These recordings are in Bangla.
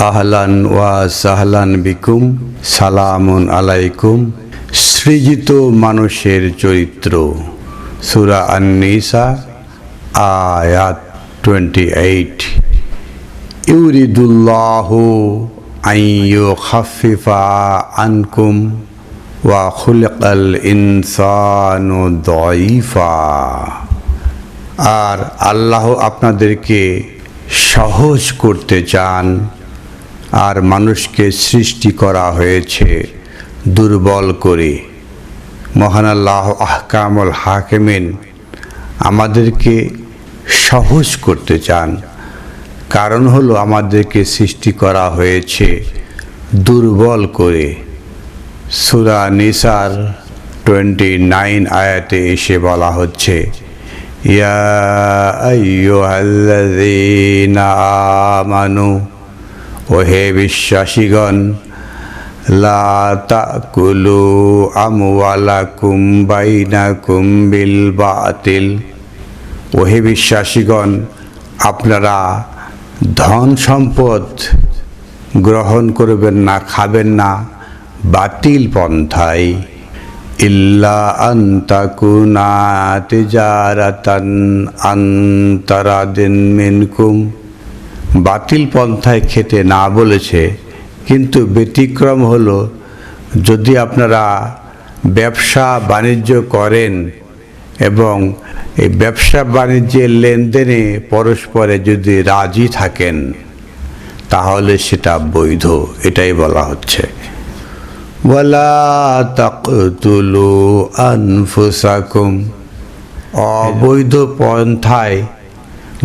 আহলান ওয়া সাহলান বিকুম, সালামুন আলাইকুম। সৃজিত মানুষের চরিত্র, সুরা আন্নিসা, আয়াত টোয়েন্টি এইট ইউরিদুল্লাহ আইয়ু খাফিফা আনকুম ওয়া খুলকাল ইনসানু দইফা। আর আল্লাহ আপনাদেরকে সহজ করতে চান আর মানুষকে সৃষ্টি করা হয়েছে দুর্বল করে। মহান আল্লাহ আহকামুল হাকেমিন আমাদেরকে সহজ করতে চান। কারণ হলো আমাদেরকে সৃষ্টি করা হয়েছে দুর্বল করে। সুরা নিসার টোয়েন্টি নাইন আয়াতে এসে বলা হচ্ছে, ইয়া আইয়ুহাল্লাযীনা আমানু ওহে বিশ্বাসীগণ, লা তাকুলু আমওয়ালাকুম বাইনাকুম বিল বাতিল। ওহে বিশ্বাসীগণ, আপনারা ধন সম্পদ গ্রহণ করবেন না, খাবেন না, বাতিল পন্থায়। ইল্লা আন্তাকুনা তিজারাতান আন্তরাদিন মিনকুম। বাতিল পন্থায় খেতে না বলেছে কিন্তু ব্যতিক্রম হলো যদি আপনারা ব্যবসা বাণিজ্য করেন এবং এই ব্যবসা বাণিজ্যের লেনদেনে পরস্পরে যদি রাজি থাকেন তাহলে সেটা বৈধ এটাই বলা হচ্ছে। ওয়ালা তাকতুলু আনফুসাকুম। অবৈধ পন্থায়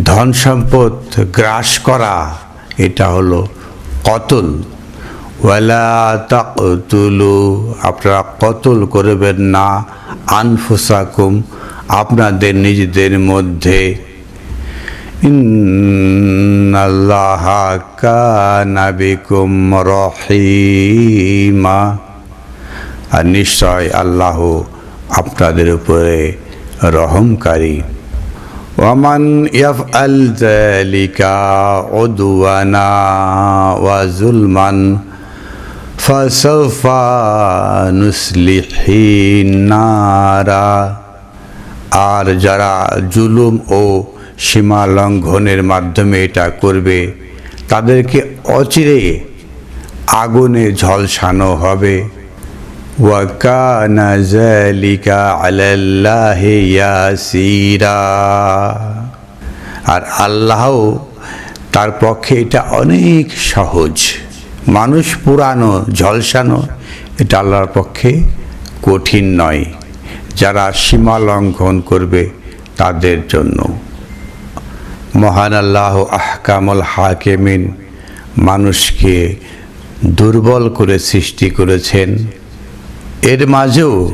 ধন সম্পদ গ্রাস করা, এটা হলো কতল। ওয়ালা তাকতুলু, আপনারা কতল করবেন না আনফুসাকুম, আপনাদের নিজেদের মধ্যে। ইন্নাল্লাহ কানা বিকুম রহিমা। আর নিশ্চয় আল্লাহ আপনাদের উপরে রহমকারী। ইয়াফআল যালিকা উদওয়ানা ওয়া জুলমান ফাসাউফা নুসলিহি নারা আর যারা জুলুম ও সীমা লঙ্ঘনের মাধ্যমে এটা করবে, তাদেরকে অচিরে আগুনে ঝলসানো হবে। ওয়াকানা জালিকা আলাল্লাহি ইয়াসিরা আর আল্লাহও তার পক্ষে এটা অনেক সহজ। মানুষ পুরানো ঝলসানো এটা আল্লাহর পক্ষে কঠিন নয়। যারা সীমা লঙ্ঘন করবে তাদের জন্য। মহান আল্লাহ আহকামুল হাকেমিন মানুষকে দুর্বল করে সৃষ্টি করেছেন। এর মাঝেও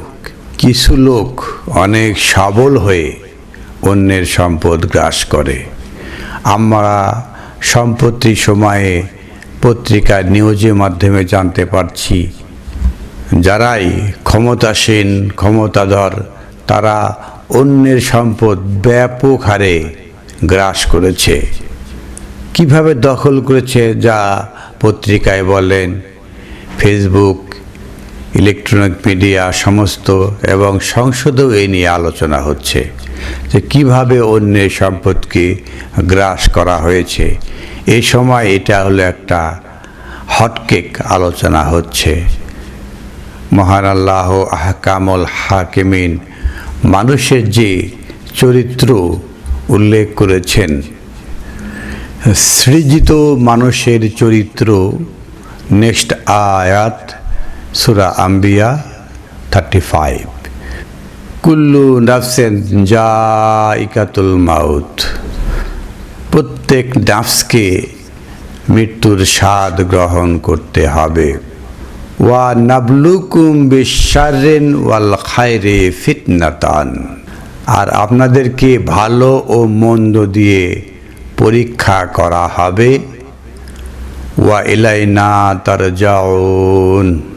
কিছু লোক অনেক সবল হয়ে অন্যের সম্পদ গ্রাস করে। আমরা সম্পত্তি সময়ে পত্রিকা নিউজের মাধ্যমে জানতে পারছি, যারাই ক্ষমতাসীন, ক্ষমতাধর, তারা অন্যের সম্পদ ব্যাপক হারে গ্রাস করেছে। কীভাবে দখল করেছে যা পত্রিকায় বলেন, ফেসবুক ইলেকট্রনিক মিডিয়া সমস্ত এবং সংসদেও এই নিয়ে আলোচনা হচ্ছে যে কীভাবে অন্যের সম্পদকে গ্রাস করা হয়েছে। এই সময় এটা হলো একটা হটকেক আলোচনা হচ্ছে। মহান আল্লাহ আহকামল হাকিমিন মানুষের যে চরিত্র উল্লেখ করেছেন, সৃজিত মানুষের চরিত্র নেক্সট আয়াত সুরা আম্বিয়া থার্টি ফাইভ কুল্লু নাফসেন যা ইকাতুল মাউত প্রত্যেক নাফসকে মৃত্যুর স্বাদ গ্রহণ করতে হবে। ওয়া নাবলুকুম বিশ্বারেন ওয়াল খায়রে ফিতনাতান। আর আপনাদেরকে ভালো ও মন্দ দিয়ে পরীক্ষা করা হবে। ওয়া ইলাইনা তার যাউন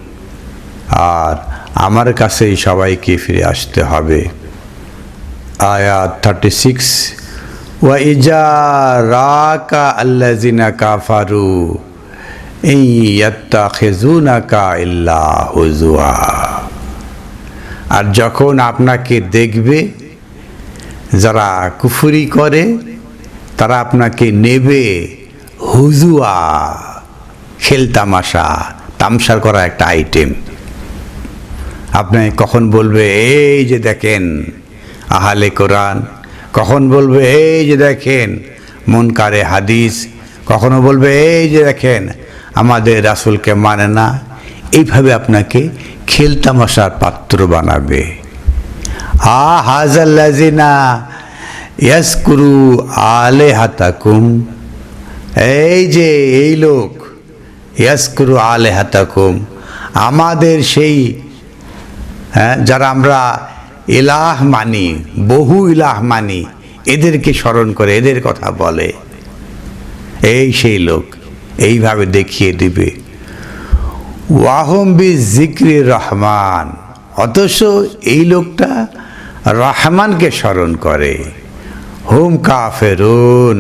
আর আমার কাছেই সবাইকে ফিরে আসতে হবে। আয়াত থার্টি সিক্স ওয়া ইজা রাকা আল্লাজিনা কাফারু হুজুয়া আর যখন আপনাকে দেখবে, যারা কুফুরি করে, তারা আপনাকে নেবে হুজুয়া খেলতামাশা তামসার করা একটা আইটেম আপনি কখন বলবে, এই যে দেখেন আহালে কোরআন কখন বলবে, এই যে দেখেন মনকারে হাদিস কখনো বলবে, এই যে দেখেন আমাদের রাসুলকে মানে না এইভাবে আপনাকে খেলতামাশার পাত্র বানাবে। আ হাজাল্লাজিনা ইয়াসকুরু আলে হাতাকুম এই যে এই লোক ইয়াসকুরু আলে হাতাকুম আমাদের সেই হ্যাঁ যারা আমরা এলাহ মানি, বহু ইলাহ মানি, এদেরকে স্মরণ করে এদের কথা বলে। এই সেই লোক, এইভাবে দেখিয়ে দিবে। ওয়াহম বি জিক্রি রহমান, অথচ এই লোকটা রহমানকে স্মরণ করে। হুম কাফেরুন,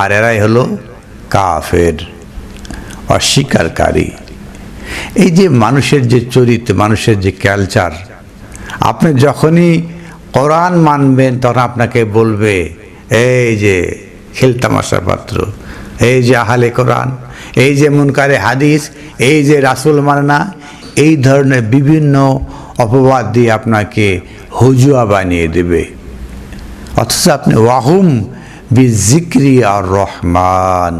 আর এরাই হলো কাফের অস্বীকারী এই যে মানুষের যে চরিত্র, মানুষের যে কালচার আপনি যখনই কোরআন মানবেন, তখন আপনাকে বলবে, এই যে খেলতামাশার পাত্র, এই যে আহালে কোরআন, এই যে মুনকারে হাদিস, এই যে রাসুল মানা এই ধরনের বিভিন্ন অপবাদ দিয়ে আপনাকে হুজুয়া বানিয়ে দেবে। অথচ আপনি ওয়াহুম বি জিক্রি আর রহমান,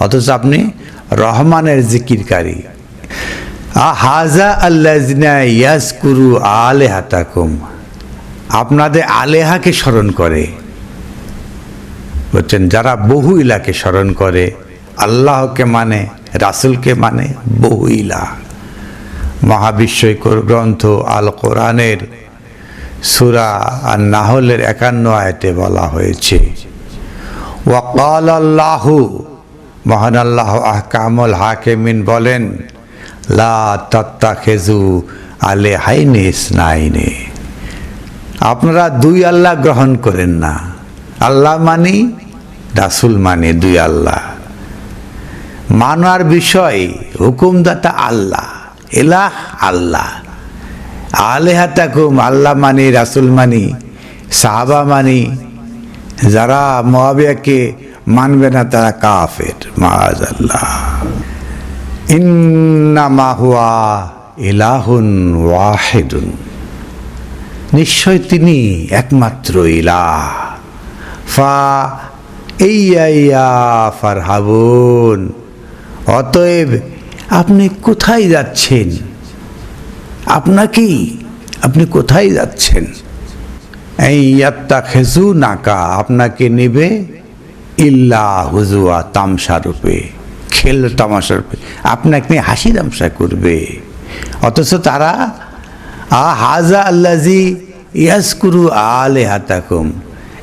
অথচ আপনি রহমানের জিকিরকারী। হাজা আল্লাজনা ইয়াসকুরু আলেহাতাকুম। আপনাদের আলেহাকে স্মরণ করে। বলছেন, যারা বহু ইলাকে স্মরণ করে, আল্লাহকে মানে রাসুলকে মানে বহু ইলা মহাবিশ্বকর গ্রন্থ আল কোরআনের সুরা আর নাহলের একান্ন আয়তে বলা হয়েছে ওয়াকাল আল্লাহু মহান আল্লাহ আহকামুল হাকেমিন বলেন লা খেজু আলে হাইনে স্নাইনে আপনারা দুই আল্লাহ গ্রহণ করেন না। আল্লাহ মানি, রাসুল মানে দুই আল্লাহ। মানার বিষয় হুকুমদাতা আল্লাহ এলাহ আল্লাহ। আলেহাতাকুম আল্লাহ মানি, রাসুল মানি, সাহাবা মানি। যারা মহাবিয়াকে মানবে না, তারা কাফের মাজ আল্লাহ ইলাহুন ওয়াহিদুন। নিশ্চয় তিনি একমাত্র ইলাহ। ফা ফারহাবুন। অতএব আপনি কোথায় যাচ্ছেন? আপনাকেই আপনি কোথায় যাচ্ছেন? এই ইয়াত্তা খেজু নাকা আপনাকে নেবে ইল্লা হুজুয়া তামসা রূপে। খেল তামাশা রূপে আপনাকে হাসি তামসা করবে। অথচ তারা, আ হাজা আল্লাজি ইয়াসকুরু আলে হাতাকুম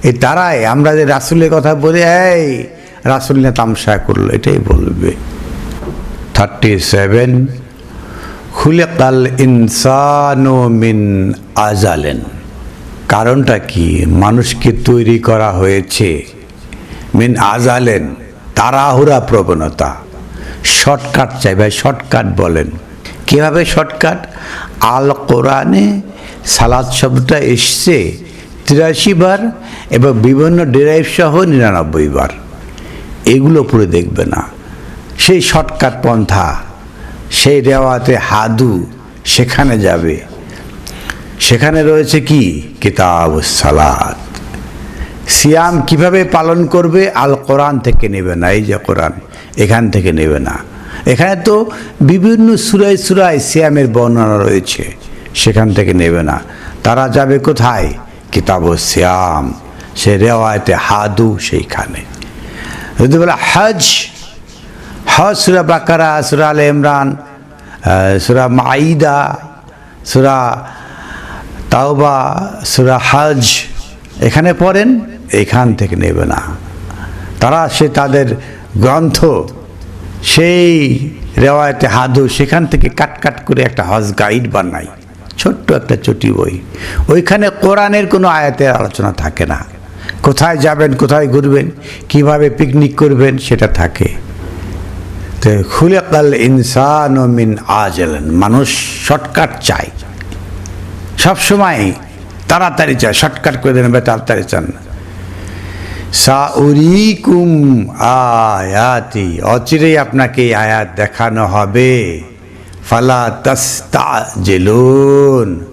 এই তারাই, আমরা যে রাসুলের কথা বলি, এই, রাসুল নিয়ে তামসা করল। এটাই বলবে। থার্টি সেভেন, খুলেকাল ইনসানো মিন আজালেন। কারণটা কি? মানুষকে তৈরি করা হয়েছে মিন আজালেন। তাড়াহুড়া প্রবণতা। শর্টকাট চাই ভাই, শর্টকাট বলেন। কীভাবে শর্টকাট? আল কোরআনে সালাদ শব্দটা এসছে তিরাশি বার এবং বিভিন্ন ডেরাইভ সহ নিরানব্বই বার। এগুলো পুরো দেখবে না। সেই শর্টকাট পন্থা, সেই রেওয়াতে হাদু সেখানে যাবে। সেখানে রয়েছে কি? কিতাব সালাদ সিয়াম কীভাবে পালন করবে? আল কোরআন থেকে নেবে না, এই যে কোরআন, এখান থেকে নেবে না। এখানে তো বিভিন্ন সুরাই সুরাই সিয়ামের বর্ণনা রয়েছে, সেখান থেকে নেবে না। তারা যাবে কোথায়? কিতাব সিয়াম, সে রেওয়ায়তে হাদু সেইখানে। যদি বলে হজ হজ সুরা বাকারা, সুরা আল ইমরান সুরা মাইদা সুরা তাওবা, সুরা হজ, এখানে পড়েন? এখান থেকে নেবে না। তারা সে তাদের গ্রন্থ, সেই রেওয়ায়তে হাদু, সেখান থেকে কাট কাট করে একটা হজ গাইড বানাই ছোট্ট একটা চটি বই। ওইখানে কোরআনের কোনো আয়াতের আলোচনা থাকে না। কোথায় যাবেন, কোথায় ঘুরবেন, কীভাবে পিকনিক করবেন, সেটা থাকে। তো তো খুলেকাল ইনসান ও মিন আজলেন, মানুষ শর্টকাট চায়। সবসময় তাড়াতাড়ি চায় শর্টকাট করে দেন বা তাড়াতাড়ি চান। না সাউরিকুম আয়াতি, অচিরেই আপনাকে আয়াত দেখানো হবে। ফালা তাস্তা জেলুন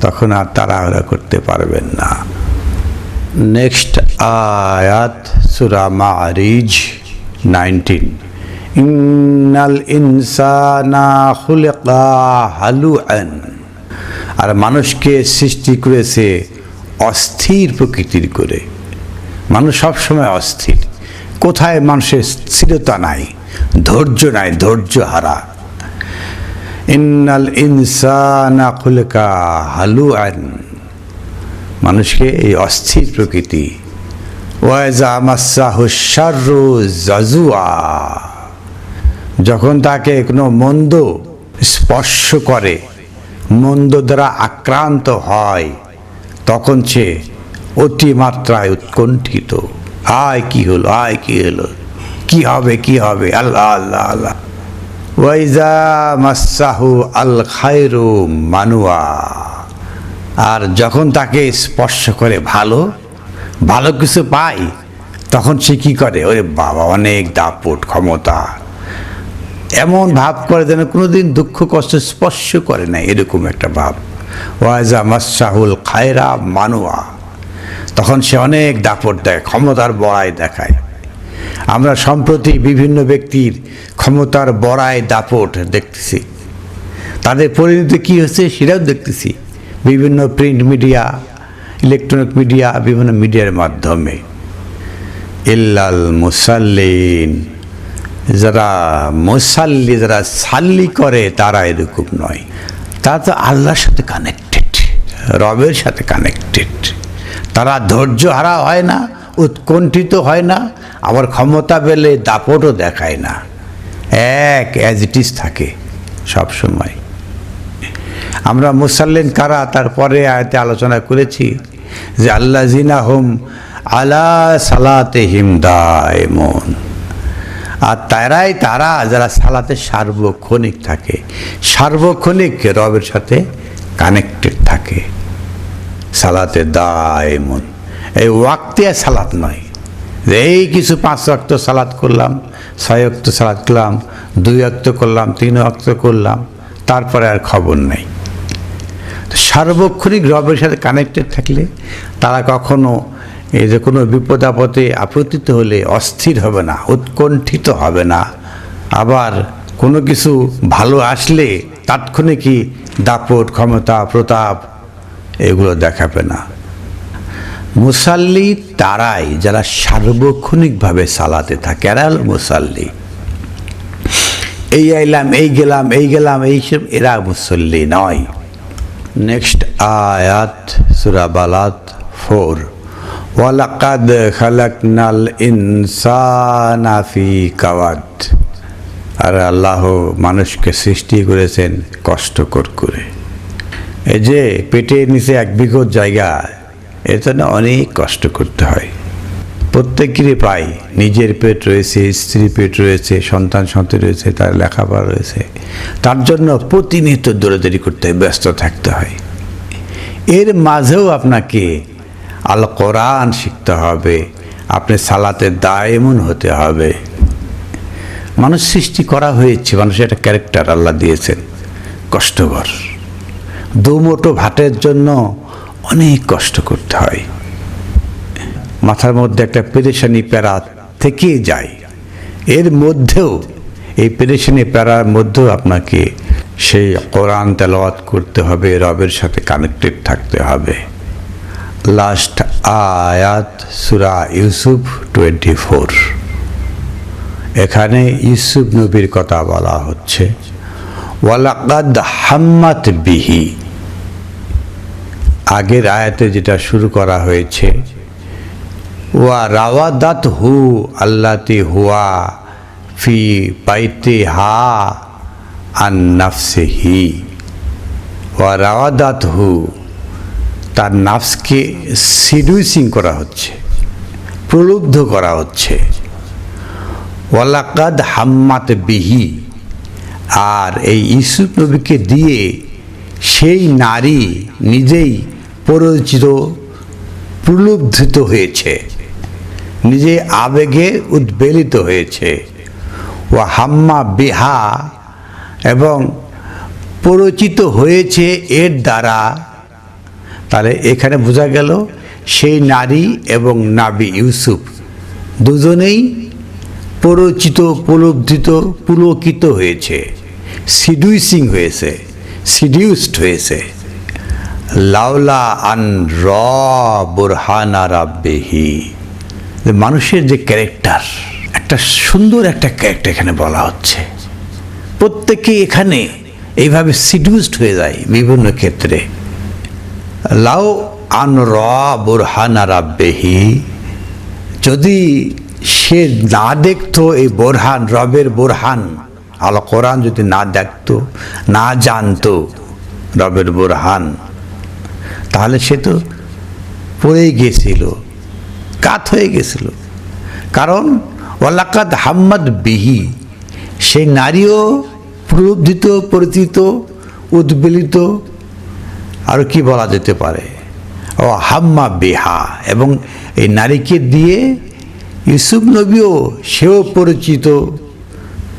তখন আর তাড়াহুড়া করতে পারবেন না। নেক্সট আয়াত, সুরা মারিজ নাইনটিন। ইন্নাল ইনসানা খুলিকা আর মানুষকে সৃষ্টি করেছে অস্থির প্রকৃতির করে। মানুষ সবসময় অস্থির। কোথায় মানুষের স্থিরতা নাই, ধৈর্য নাই, ধৈর্য হারা। ইন্নাল ইনসানা খুলকা হালু আন মানুষকে এই অস্থির প্রকৃতি। জাজুয়া যখন তাকে কোনো মন্দ স্পর্শ করে, মন্দ দ্বারা আক্রান্ত হয়, তখন সে অতিমাত্রায় উৎকণ্ঠিত। আয় কি হলো? আয় কি হলো? কি হবে? কি হবে? আল্লাহ আল্লাহ আল্লাহ। ওয়াইজা মাসাহু আল খায়রু মানুয়া। আর যখন তাকে স্পর্শ করে ভালো ভালো কিছু পায়, তখন সে কি করে? ওরে বাবা, অনেক দাপট ক্ষমতা। এমন ভাব করে যেন কোনোদিন দুঃখ, কষ্ট স্পর্শ করে না, এরকম একটা ভাব। ওয়াজা মাসাহুল খায়রা মানুয়া। তখন সে অনেক দাপট দেয়, ক্ষমতার বড়াই দেখায়। আমরা সম্প্রতি বিভিন্ন ব্যক্তির ক্ষমতার বড়াই দাপট দেখতেছি। তাদের পরিণতি কী হচ্ছে সেটাও দেখতেছি। বিভিন্ন প্রিন্ট মিডিয়া, ইলেকট্রনিক মিডিয়া, বিভিন্ন মিডিয়ার মাধ্যমে। ইল্লাল মুসাল্লিন, যারা মুসাল্লি, যারা সাল্লি করে, তারা এরকম নয়। তা তো আল্লাহর সাথে কানেক্টেড রবের সাথে কানেক্টেড তারা ধৈর্য হারা হয় না, উৎকণ্ঠিত হয় না, আবার ক্ষমতা পেলে দাপটও দেখায় না। এক অ্যাজ ইট ইজ থাকে সবসময় আমরা মুসাল্লিন কারা? তারপরে আয়তে আলোচনা করেছি যে আল্লাহ জিনা হোম আলা সালাতে হিম দায়মন। আর তারাই তারা যারা সালাতে সার্বক্ষণিক থাকে, সার্বক্ষণিক রবের সাথে কানেক্টেড থাকে। সালাতে দায়মন এই ওয়াক্তিয়া সালাত নয়। যে এই কিছু পাঁচ অক্ত সালাত করলাম, ছয় অক্ত সালাত করলাম, দুই অক্ত করলাম, তিন অক্ত করলাম, তারপরে আর খবর নেই। সার্বক্ষণিক রবের সাথে কানেক্টেড থাকলে তারা কখনো এই যে কোনো বিপদ আপদে আপত্তিত হলে অস্থির হবে না, উৎকণ্ঠিত হবে না। আবার কোনো কিছু ভালো আসলে তাৎক্ষণিকই দাপট, ক্ষমতা, প্রতাপ এগুলো দেখাবে না। মুসাল্লি তারাই যারা সার্বক্ষণিকভাবে সালাতে থাকে, এরা মুসাল্লি। এই আইলাম, এই গেলাম এই গেলাম এইসব এরা মুসল্লি নয়। নেক্সট আয়াত সুরাবালাত ফোর। ওয়ালাকাদ খালাকনাল ইনসানা ফি কাওয়াদ। আর আল্লাহ মানুষকে সৃষ্টি করেছেন কষ্টকর করে। এই যে পেটের নিচে এক বিঘত জায়গা, এর জন্য অনেক কষ্ট করতে হয়। প্রত্যেকেরই পাই নিজের পেট রয়েছে স্ত্রী পেট রয়েছে, সন্তান, সন্ততি রয়েছে, তার লেখাপড়া রয়েছে। তার জন্য প্রতিনিয়ত দৌড়াদৌড়ি করতে হয়, ব্যস্ত থাকতে হয়। এর মাঝেও আপনাকে আল কোরআন শিখতে হবে, আপনি সালাতে দায়মন হতে হবে। মানুষ সৃষ্টি করা হয়েছে, মানুষের একটা ক্যারেক্টার আল্লাহ দিয়েছেন, কষ্টকর। দুমোটো ভাতের জন্য অনেক কষ্ট করতে হয়। মাথার মধ্যে একটা পেরেশানি প্যারা থেকে যায়। এর মধ্যেও এই পেরেশানি প্যারার মধ্যেও আপনাকে সেই কোরআন তেলাওয়াত করতে হবে, রবের সাথে কানেক্টেড থাকতে হবে। লাস্ট আয়াত, সুরা ইউসুফ টোয়েন্টি ফোর এখানে ইউসুফ নবীর কথা বলা হচ্ছে। ওয়ালাকাদ হাম্মাত বিহি। আগের আয়াতে যেটা শুরু করা হয়েছে, ওয়া রাওয়াদাত হু আল্লাতি হুয়া ফি পাইতে হা আন নাফসে হি ওয়া রাওয়াদাত হু তার নাফসকে সিডিউসিং করা হচ্ছে, প্রলুব্ধ করা হচ্ছে। ওয়ালাকাদ হাম্মাত বিহি আর এই ইউসুফ নবীকে দিয়ে সেই নারী নিজেই পরিচিত প্রলুব্ধিত হয়েছে। নিজে আবেগে উদ্বেলিত হয়েছে। ও হাম্মা বিহা এবং পরিচিত হয়েছে এর দ্বারা। তাহলে এখানে বোঝা গেল, সেই নারী এবং নাবি ইউসুফ দুজনেই পরিচিত, প্রলব্ধিত, পুলকিত হয়েছে। সিডিউসিং হয়েছে, সিডিউসড হয়েছে। লাউলা আন র বুরহানা রাব্বেহি মানুষের যে ক্যারেক্টার, একটা সুন্দর একটা ক্যারেক্টার এখানে বলা হচ্ছে। প্রত্যেকে এখানে এইভাবে সিডিউসড হয়ে যায় বিভিন্ন ক্ষেত্রে। লাউ আন র বুরহানা রাব্বেহি, যদি সে না দেখতো এই বোরহান, রবের বোরহান আল কোরআন যদি না দেখতো, না জানতো রবের বোরহান তাহলে সে তো পড়েই গিয়েছিল কাত হয়ে গেছিল। কারণ ওয়ালাকাত হাম্মাদ বিহি সেই নারীও প্রলুব্ধিত, পরিচিত, উদ্বেলিত, আর কি বলা যেতে পারে? ও হাম্মা বিহা, এবং এই নারীকে দিয়ে ইউসুফ নবীও সেও পরিচিত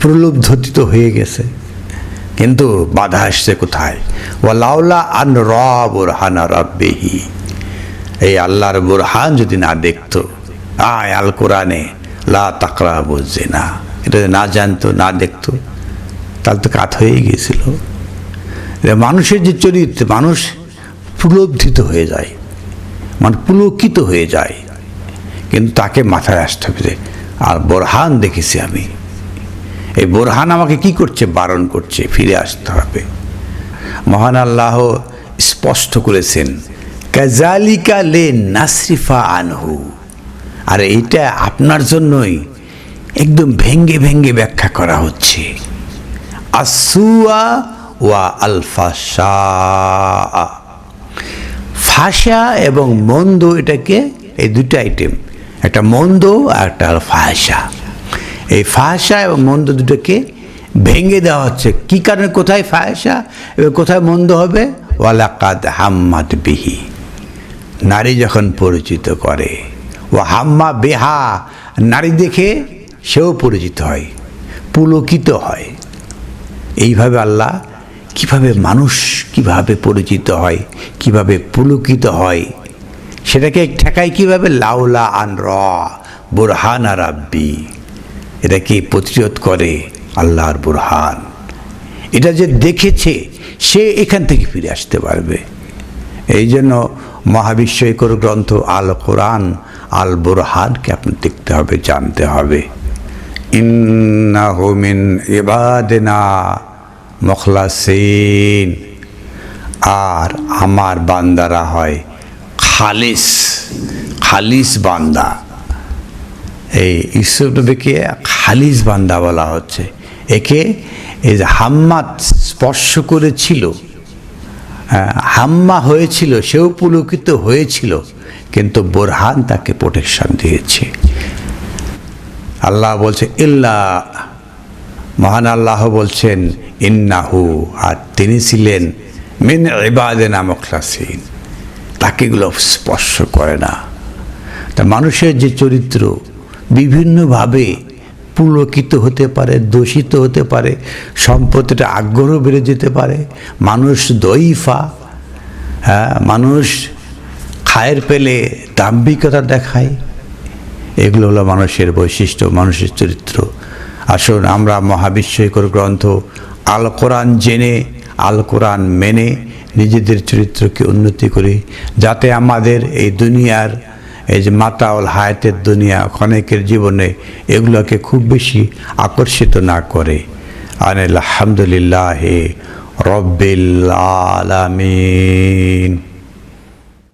প্রলুব্ধতিত হয়ে গেছে। কিন্তু বাধা আসছে কোথায়? ও লাউলা আন রব হানা রব্বেহি। এই আল্লাহর বুরহান যদি না দেখতো, আয় আল কোরআনে, লা তাকরা বুঝছে না এটা না জানতো, না দেখতো, তাহলে তো কাত হয়ে গিয়েছিল। মানুষের যে চরিত্র, মানুষ প্রলব্ধিত হয়ে যায় মানে পুলকিত হয়ে যায়। কিন্তু তাকে মাথায় আসতে হবে আর বোরহান দেখেছি আমি। এই বোরহান আমাকে কি করছে? বারণ করছে, ফিরে আসতে হবে। মহান আল্লাহ স্পষ্ট করেছেন কাজালিকা লে নাসরিফা আনহু। আর এটা আপনার জন্যই একদম ভেঙ্গে ভেঙ্গে ব্যাখ্যা করা হচ্ছে। আসুয়া ওয়া আলফা ফাঁসা এবং মন্দ এটাকে এই দুটো আইটেম একটা মন্দ আর একটা ফাঁসা এই ফাঁসা এবং মন্দ দুটোকে ভেঙে দেওয়া হচ্ছে। কী কারণে? কোথায় ফাঁসা এবার কোথায় মন্দ হবে? ওয়ালাকাদ হাম্মাদ বিহি। নারী যখন পরিচিত করে ও হাম্মা বেহা, নারী দেখে সেও পরিচিত হয়, পুলকিত হয়। এইভাবে আল্লাহ কীভাবে মানুষ কীভাবে পরিচিত হয়, কীভাবে পুলকিত হয়, সেটাকে ঠেকায় কীভাবে? লাউলা আন র, বুরহান আর আব্বি এটাকে প্রতিরোধ করে আল্লাহর বুরহান। এটা যে দেখেছে, সে এখান থেকে ফিরে আসতে পারবে। এই জন্য মহাবিশ্বকর গ্রন্থ আল কোরআন, আল বুরহানকে আপনি দেখতে হবে, জানতে হবে। ইবাদিনা মখলাসিন। আর আমার বান্দারা হয় খালিস খালিস বান্দা। এই ঈশ্বর খালিস বান্দা বলা হচ্ছে। একে এই যে হাম্মাত স্পর্শ করেছিল হ্যাঁ, হাম্মা হয়েছিল সেও পুলকিত হয়েছিল কিন্তু বোরহান তাকে প্রোটেকশন দিয়েছে। আল্লাহ বলছে ইল্লা মহান আল্লাহ বলছেন ইন্নাহু আর তিনি ছিলেন মিন ইবাদেনা মখলাসিন তাকে এগুলো স্পর্শ করে না। তা মানুষের যে চরিত্র বিভিন্নভাবে পুলকিত হতে পারে, দূষিত হতে পারে সম্পত্তিটা আগ্রহ বেড়ে যেতে পারে, মানুষ দইফা হ্যাঁ মানুষ খায়ের পেলে দাম্ভিকতা দেখায়, এগুলো হলো মানুষের বৈশিষ্ট্য, মানুষের চরিত্র। আসুন আমরা মহাবিশ্বকর গ্রন্থ আল কোরআন জেনে, আল কোরআন মেনে নিজেদের চরিত্রকে উন্নতি করি, যাতে আমাদের এই দুনিয়ার এই যে মাতাউল হায়াতের দুনিয়া, অনেকের জীবনে এগুলোকে খুব বেশি আকর্ষিত না করে। আন আলহামদুলিল্লাহ রব্বিল আলামিন।